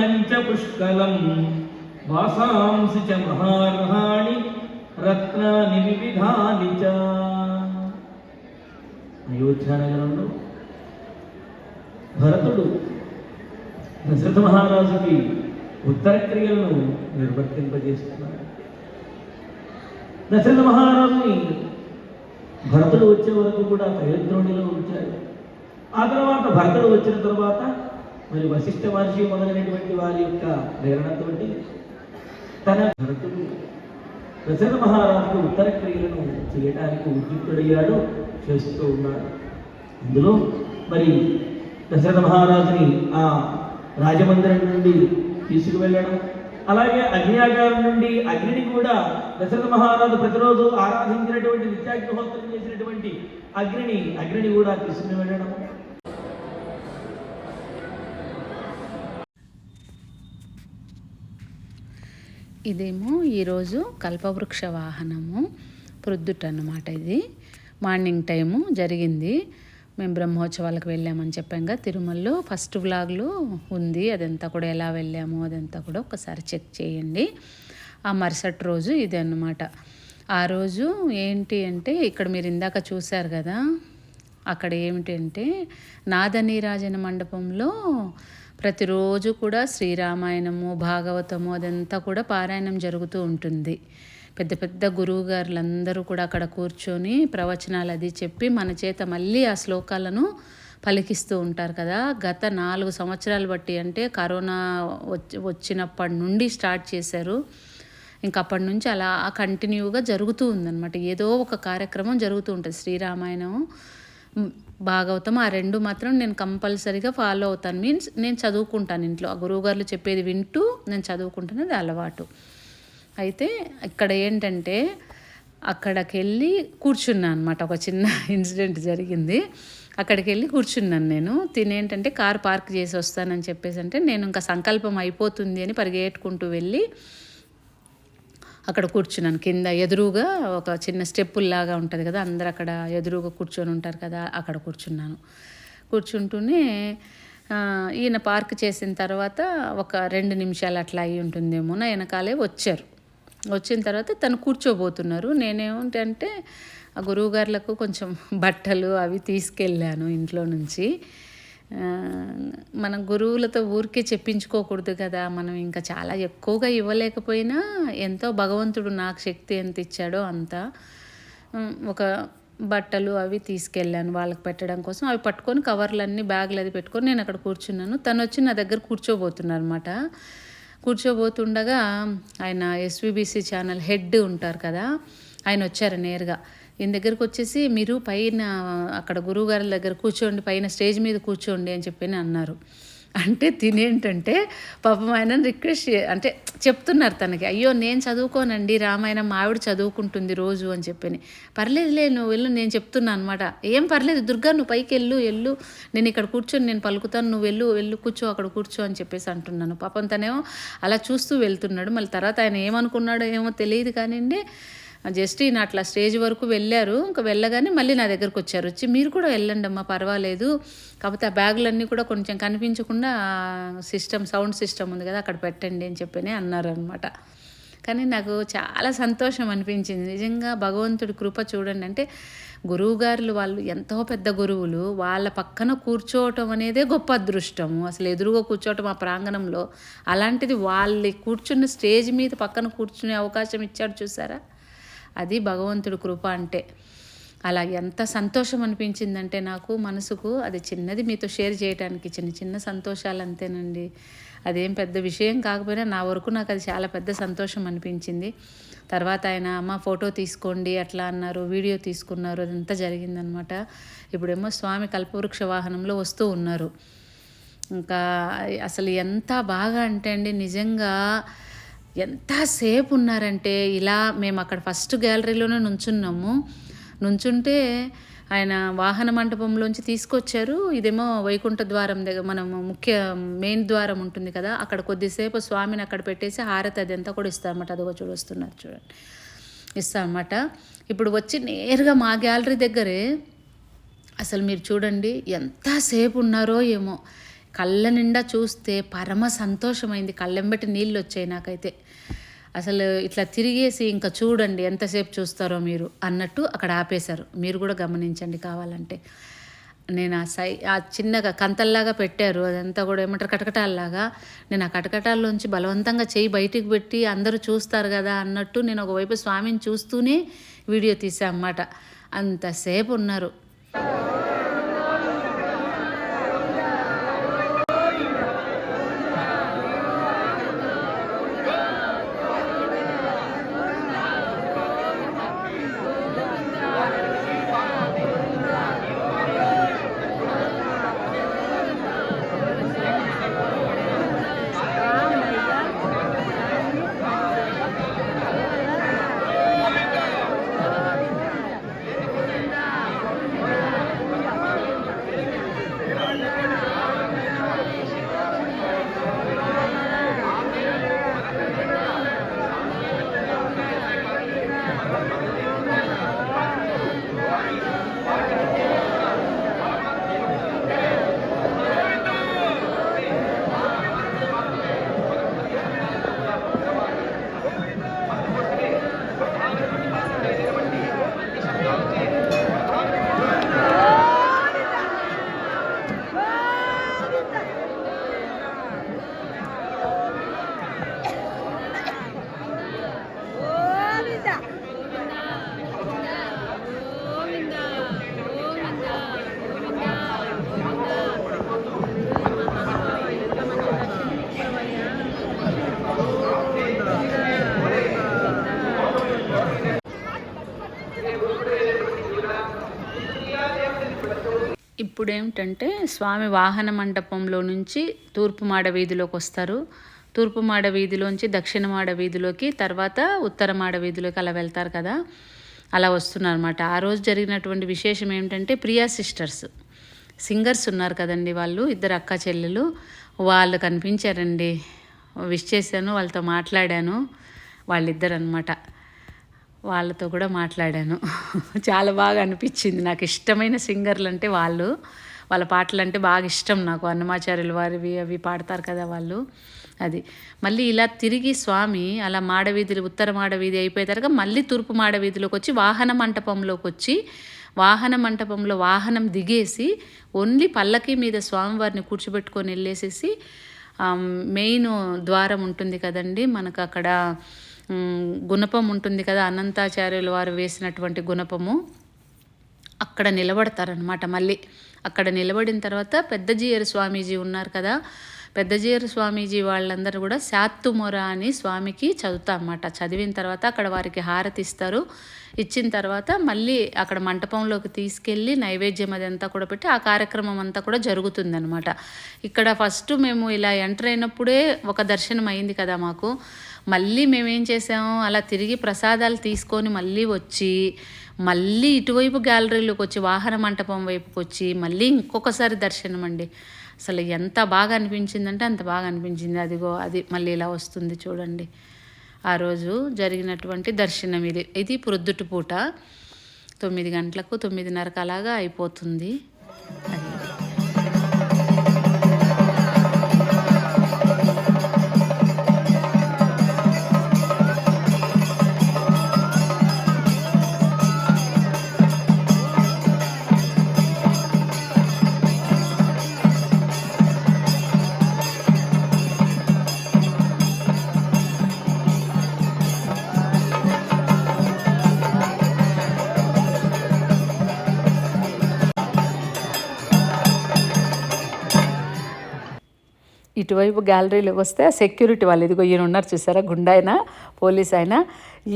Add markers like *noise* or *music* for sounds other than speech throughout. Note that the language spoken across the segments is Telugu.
ధనమన్నంచ పుష్కలం. వాసాంసి చ మహార్హాణి రత్నాని వివిధాని చ. అయోధ్యానగరంలో భరతుడు దశరథ మహారాజుకి ఉత్తర క్రియలను నిర్వర్తింపజేస్తున్నాడు దశరథ మహారాజుని భరతుడు వచ్చే వరకు కూడా ప్రయోద్రోణిలో ఉంచాడు ఆ తర్వాత భరతుడు వచ్చిన తర్వాత మరి వశిష్ఠ మహర్షి మొదలైనటువంటి వారి యొక్క ప్రేరణతోటి తన భరతుడు దశరథ మహారాజుకు ఉత్తర క్రియలను చేయడానికి ఉద్యుక్తుడయ్యాడు చేస్తూ ఉన్నాడు. అందులో మరి దశరథ మహారాజుని ఆ రాజమందిరం నుండి తీసుకువెళ్ళడం అలాగే అగ్నియాగారం నుండి అగ్నిని కూడా దశరథ మహారాజు ప్రతిరోజు ఆరాధించినటువంటి నిత్యాగ్నిహోత్రం చేసినటువంటి అగ్నిని అగ్నిని కూడా తీసుకుని వెళ్ళడం ఇదేమో ఈరోజు కల్పవృక్ష వాహనము ప్రొద్దుట అన్నమాట ఇది. మార్నింగ్ టైము జరిగింది. మేము బ్రహ్మోత్సవాలకు వెళ్ళామని చెప్పాంగా తిరుమలలో ఫస్ట్ వ్లాగ్లో ఉంది. అదంతా కూడా ఎలా వెళ్ళాము అదంతా కూడా ఒకసారి చెక్ చేయండి. ఆ మరుసటి రోజు ఇది అన్నమాట. ఆ రోజు ఏంటి అంటే ఇక్కడ మీరు ఇందాక చూశారు కదా అక్కడ ఏమిటి అంటే నాదనీరాజన మండపంలో ప్రతిరోజు కూడా శ్రీరామాయణము భాగవతము అదంతా కూడా పారాయణం జరుగుతూ ఉంటుంది. పెద్ద పెద్ద గురువు గారులందరూ కూడా అక్కడ కూర్చొని ప్రవచనాలు అది చెప్పి మన చేత మళ్ళీ ఆ శ్లోకాలను పలికిస్తూ ఉంటారు కదా. గత నాలుగు సంవత్సరాలు బట్టి అంటే కరోనా వచ్చి వచ్చినప్పటి నుండి స్టార్ట్ చేశారు. ఇంకా అప్పటి నుంచి అలా కంటిన్యూగా జరుగుతూ ఉందన్నమాట. ఏదో ఒక కార్యక్రమం జరుగుతూ ఉంటుంది. శ్రీరామాయణం భాగవతం ఆ రెండు మాత్రం నేను కంపల్సరీగా ఫాలో అవుతాను. మీన్స్ నేను చదువుకుంటాను ఇంట్లో. ఆ గురువుగారులు చెప్పేది వింటూ నేను చదువుకుంటాను. అది అలవాటు. అయితే ఇక్కడ ఏంటంటే అక్కడికి వెళ్ళి కూర్చున్నాను అనమాట ఒక చిన్న *laughs* ఇన్సిడెంట్ జరిగింది. అక్కడికి వెళ్ళి కూర్చున్నాను నేను. తినేంటంటే కార్ పార్క్ చేసి వస్తానని చెప్పేసి అంటే నేను ఇంకా సంకల్పం అయిపోతుంది అని పరిగెట్టుకుంటూ వెళ్ళి అక్కడ కూర్చున్నాను. కింద ఎదురుగా ఒక చిన్న స్టెప్పుల్లాగా ఉంటుంది కదా అందరు అక్కడ ఎదురుగా కూర్చొని ఉంటారు కదా అక్కడ కూర్చున్నాను. కూర్చుంటూనే ఈయన పార్క్ చేసిన తర్వాత ఒక రెండు నిమిషాలు అట్లా అయి ఉంటుందేమో నా వెనకాలే వచ్చారు. వచ్చిన తర్వాత తను కూర్చోబోతున్నారు. నేనేమిటంటే ఆ గురువుగారులకు కొంచెం బట్టలు అవి తీసుకెళ్ళాను ఇంట్లో నుంచి. మన గురువులతో ఊరికే చెప్పించుకోకూడదు కదా. మనం ఇంకా చాలా ఎక్కువగా ఇవ్వలేకపోయినా ఎంతో భగవంతుడు నాకు శక్తి ఎంత ఇచ్చాడో అంత ఒక బట్టలు అవి తీసుకెళ్ళాను వాళ్ళకి పెట్టడం కోసం. అవి పట్టుకొని కవర్లన్నీ బ్యాగులు అది పెట్టుకొని నేను అక్కడ కూర్చున్నాను. తను వచ్చి నా దగ్గర కూర్చోబోతున్నారు అనమాట కూర్చోబోతుండగా ఆయన ఎస్విబిసి ఛానల్ హెడ్ ఉంటారు కదా ఆయన వచ్చారు నేరుగా. ఈయన దగ్గరకు వచ్చేసి మీరు పైన అక్కడ గురువుగారి దగ్గర కూర్చోండి పైన స్టేజ్ మీద కూర్చోండి అని చెప్పి అన్నారు. అంటే తినేంటంటే పాపం ఆయన రిక్వెస్ట్ అంటే చెప్తున్నారు తనకి అయ్యో నేను చదువుకోనండి రామాయణం ఆవిడ చదువుకుంటుంది రోజు అని చెప్పని. పర్లేదులే నువ్వు వెళ్ళు నేను చెప్తున్నా అనమాట ఏం పర్లేదు దుర్గా నువ్వు పైకి వెళ్ళు వెళ్ళు. నేను ఇక్కడ కూర్చొని నేను పలుకుతాను నువ్వు వెళ్ళు వెళ్ళు కూర్చో అక్కడ కూర్చో అని చెప్పేసి అంటున్నాను. పాపం తనేమో అలా చూస్తూ వెళ్తున్నాడు. మళ్ళీ తర్వాత ఆయన ఏమనుకున్నాడో ఏమో తెలియదు కానివ్వండి జస్ట్ ఈయన అట్లా స్టేజ్ వరకు వెళ్ళారు. ఇంకా వెళ్ళగానే మళ్ళీ నా దగ్గరకు వచ్చారు. వచ్చి మీరు కూడా వెళ్ళండి అమ్మా పర్వాలేదు. కాకపోతే ఆ బ్యాగులన్నీ కూడా కొంచెం కనిపించకుండా సిస్టమ్ సౌండ్ సిస్టమ్ ఉంది కదా అక్కడ పెట్టండి అని చెప్పని అన్నారు అనమాట కానీ నాకు చాలా సంతోషం అనిపించింది. నిజంగా భగవంతుడి కృప చూడండి అంటే గురువుగారులు వాళ్ళు ఎంతో పెద్ద గురువులు. వాళ్ళ పక్కన కూర్చోవటం అనేదే గొప్ప అదృష్టము. అసలు ఎదురుగా కూర్చోవటం ఆ ప్రాంగణంలో. అలాంటిది వాళ్ళు కూర్చున్న స్టేజ్ మీద పక్కన కూర్చునే అవకాశం ఇచ్చాడు చూసారా? అది భగవంతుడి కృప అంటే. అలా ఎంత సంతోషం అనిపించిందంటే నాకు మనసుకు అది చిన్నది మీతో షేర్ చేయడానికి చిన్న చిన్న సంతోషాలు అంతేనండి. అదేం పెద్ద విషయం కాకపోయినా నా వరకు నాకు అది చాలా పెద్ద సంతోషం అనిపించింది. తర్వాత ఆయన అమ్మ ఫోటో తీసుకోండి అట్లా అన్నారు వీడియో తీసుకున్నారు అదంతా జరిగిందనమాట. ఇప్పుడేమో స్వామి కల్పవృక్ష వాహనంలో వస్తూ ఉన్నారు. ఇంకా అసలు ఎంత బాగా అంటే అండి నిజంగా ఎంతసేపు ఉన్నారంటే ఇలా మేము అక్కడ ఫస్ట్ గ్యాలరీలోనే నుంచున్నాము. నుంచుంటే ఆయన వాహన మంటపంలోంచి తీసుకొచ్చారు. ఇదేమో వైకుంఠ ద్వారం దగ్గర మనము ముఖ్య మెయిన్ ద్వారం ఉంటుంది కదా అక్కడ కొద్దిసేపు స్వామిని అక్కడ పెట్టేసి హారతి అది అంతా కూడా ఇస్తారన్నమాట. అదిగో చూడొస్తున్నారు చూడండి. ఇస్తామన్నమాట ఇప్పుడు వచ్చి నేరుగా మా గ్యాలరీ దగ్గరే అసలు మీరు చూడండి ఎంతసేపు ఉన్నారో ఏమో. కళ్ళ నిండా చూస్తే పరమ సంతోషమైంది. కళ్ళెంబటి నీళ్ళు వచ్చాయి నాకైతే. అసలు ఇట్లా తిరిగేసి ఇంకా చూడండి ఎంతసేపు చూస్తారో మీరు అన్నట్టు అక్కడ ఆపేశారు. మీరు కూడా గమనించండి కావాలంటే. నేను ఆ సై ఆ చిన్నగా కంతల్లాగా పెట్టారు. అదంతా కూడా ఏమంటారు? కటకటాల్లాగా. నేను ఆ కటకటాల్లోంచి బలవంతంగా చేయి బయటికి పెట్టి అందరూ చూస్తారు కదా అన్నట్టు నేను ఒకవైపు స్వామిని చూస్తూనే వీడియో తీసా అన్నమాట. అంతసేపు ఉన్నారు. ఇప్పుడు ఏమిటంటే స్వామి వాహన మండపంలో నుంచి తూర్పు మాడ వీధిలోకి వస్తారు. తూర్పు మాడ వీధిలోంచి దక్షిణ మాడ వీధిలోకి తర్వాత ఉత్తర మాడ వీధిలోకి అలా వెళ్తారు కదా. అలా వస్తున్నారన్నమాట. ఆ రోజు జరిగినటువంటి విశేషం ఏమిటంటే ప్రియా సిస్టర్స్. సింగర్స్ ఉన్నారు కదండి వాళ్ళు ఇద్దరు అక్క చెల్లెలు. వాళ్ళు కనిపించారండి. విష్ చేశాను వాళ్ళతో మాట్లాడాను. వాళ్ళిద్దరు అనమాట వాళ్ళతో కూడా మాట్లాడాను. చాలా బాగా అనిపించింది. నాకు ఇష్టమైన సింగర్లు అంటే వాళ్ళు. వాళ్ళ పాటలు అంటే బాగా ఇష్టం నాకు. అన్నమాచార్యులు వారివి అవి పాడతారు కదా వాళ్ళు. అది. మళ్ళీ ఇలా తిరిగి స్వామి అలా మాడవీధులు ఉత్తర మాడవీధి అయిపోయిన మళ్ళీ తూర్పు మాడవీధిలోకి వచ్చి వాహన మంటపంలోకి వచ్చి వాహన మంటపంలో వాహనం దిగేసి ఓన్లీ పల్లకి మీద స్వామివారిని కూర్చోబెట్టుకొని వెళ్ళేసేసి మెయిన్ ద్వారం ఉంటుంది కదండి. మనకు అక్కడ గుణపం ఉంటుంది కదా అనంతాచార్యులు వారు వేసినటువంటి గుణపము. అక్కడ నిలబడతారనమాట మళ్ళీ. అక్కడ నిలబడిన తర్వాత పెద్దజీయరు స్వామీజీ ఉన్నారు కదా పెద్దజీయరు స్వామీజీ వాళ్ళందరూ కూడా శాత్తుమొర అని స్వామికి చదువుతామన్నమాట చదివిన తర్వాత అక్కడ వారికి హారతి ఇస్తారు. ఇచ్చిన తర్వాత మళ్ళీ అక్కడ మంటపంలోకి తీసుకెళ్ళి నైవేద్యం అదంతా కూడా పెట్టి ఆ కార్యక్రమం అంతా కూడా జరుగుతుందనమాట ఇక్కడ ఫస్ట్ మేము ఇలా ఎంటర్ అయినప్పుడే ఒక దర్శనం అయింది కదా మాకు. మళ్ళీ మేమేం చేసాము అలా తిరిగి ప్రసాదాలు తీసుకొని మళ్ళీ వచ్చి మళ్ళీ ఇటువైపు గ్యాలరీలోకి వచ్చి వాహన మంటపం వైపుకి వచ్చి మళ్ళీ ఇంకొకసారి దర్శనం అండి. అసలు ఎంత బాగా అనిపించిందంటే అంత బాగా అనిపించింది. అదిగో అది మళ్ళీ ఇలా వస్తుంది చూడండి. ఆ రోజు జరిగినటువంటి దర్శనం ఇది. ఇది ప్రొద్దుటి పూట తొమ్మిది గంటలకు తొమ్మిదిన్నరకు అలాగా అయిపోతుంది. అది ఇటువైపు గ్యాలరీలోకి వస్తే సెక్యూరిటీ వాళ్ళు ఇదిగో ఈయన ఉన్నారు చూసారా గుండాయన పోలీస్ అయినా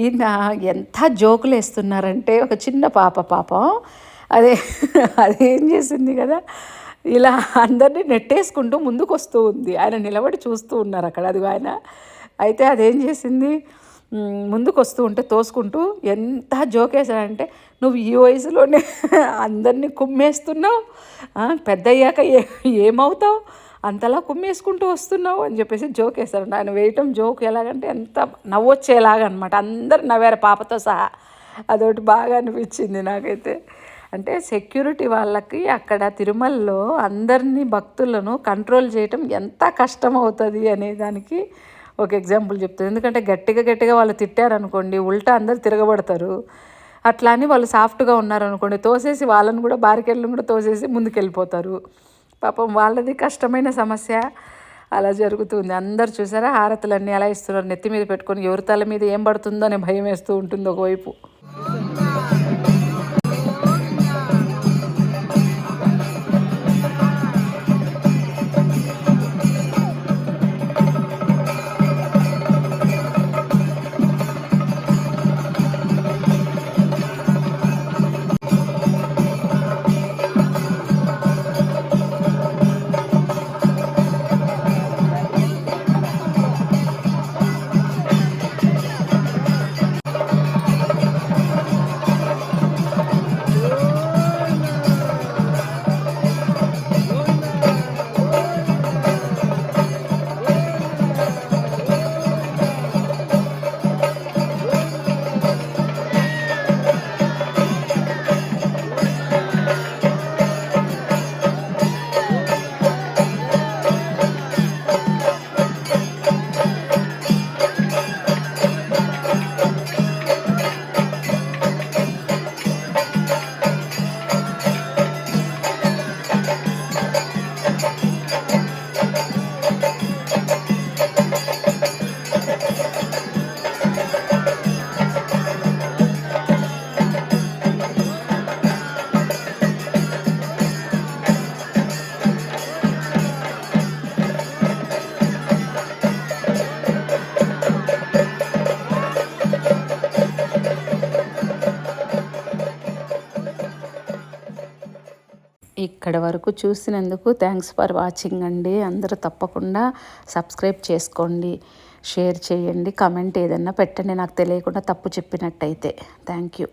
ఈయన ఎంత జోకులు వేస్తున్నారంటే ఒక చిన్న పాప పాపం. అదే అదేం చేసింది కదా ఇలా అందరినీ నెట్టేసుకుంటూ ముందుకు వస్తూ ఉంది. ఆయన నిలబడి చూస్తూ ఉన్నారు అక్కడ అదిగో ఆయన. అయితే అదేం చేసింది? ముందుకు వస్తూ ఉంటే తోసుకుంటూ ఎంత జోకేశాడంటే నువ్వు ఈ వయసులోనే అందరినీ కుమ్మేస్తున్నావు పెద్దయ్యాక పెద్ద అయ్యాక ఏ ఏమవుతావు? అంతలా కుమ్మేసుకుంటూ వస్తున్నావు అని చెప్పేసి జోక్ వేశాడు ఆయన వేయటం జోక్ ఎలాగంటే ఎంత నవ్వొచ్చేలాగా అనమాట అందరు నవ్వారు పాపతో సహా. అదొకటి బాగా అనిపించింది నాకైతే. అంటే సెక్యూరిటీ వాళ్ళకి అక్కడ తిరుమలలో అందరినీ భక్తులను కంట్రోల్ చేయటం ఎంత కష్టం అవుతుంది అనే దానికి ఒక ఎగ్జాంపుల్ చెప్తుంది ఎందుకంటే గట్టిగా గట్టిగా వాళ్ళు తిట్టారనుకోండి ఉల్టా అందరు తిరగబడతారు. అట్లా అని వాళ్ళు సాఫ్ట్గా ఉన్నారనుకోండి తోసేసి వాళ్ళని కూడా బారికెళ్ళని కూడా తోసేసి ముందుకెళ్ళిపోతారు. పాపం వాళ్ళది కష్టమైన సమస్య. అలా జరుగుతుంది. అందరు చూసారా? హారతులన్నీ ఎలా ఇస్తున్నారు? నెత్తి మీద పెట్టుకొని ఎవరి తల మీద ఏం పడుతుందో అనే భయం వేస్తూ ఉంటుంది ఒకవైపు. ఇక్కడ వరకు చూసినందుకు థ్యాంక్స్ ఫర్ వాచింగ్ అండి. అందరూ తప్పకుండా సబ్స్క్రైబ్ చేసుకోండి షేర్ చేయండి కమెంట్ ఏదన్నా పెట్టండి. నాకు తెలియకుండా తప్పు చెప్పినట్టయితే. Thank you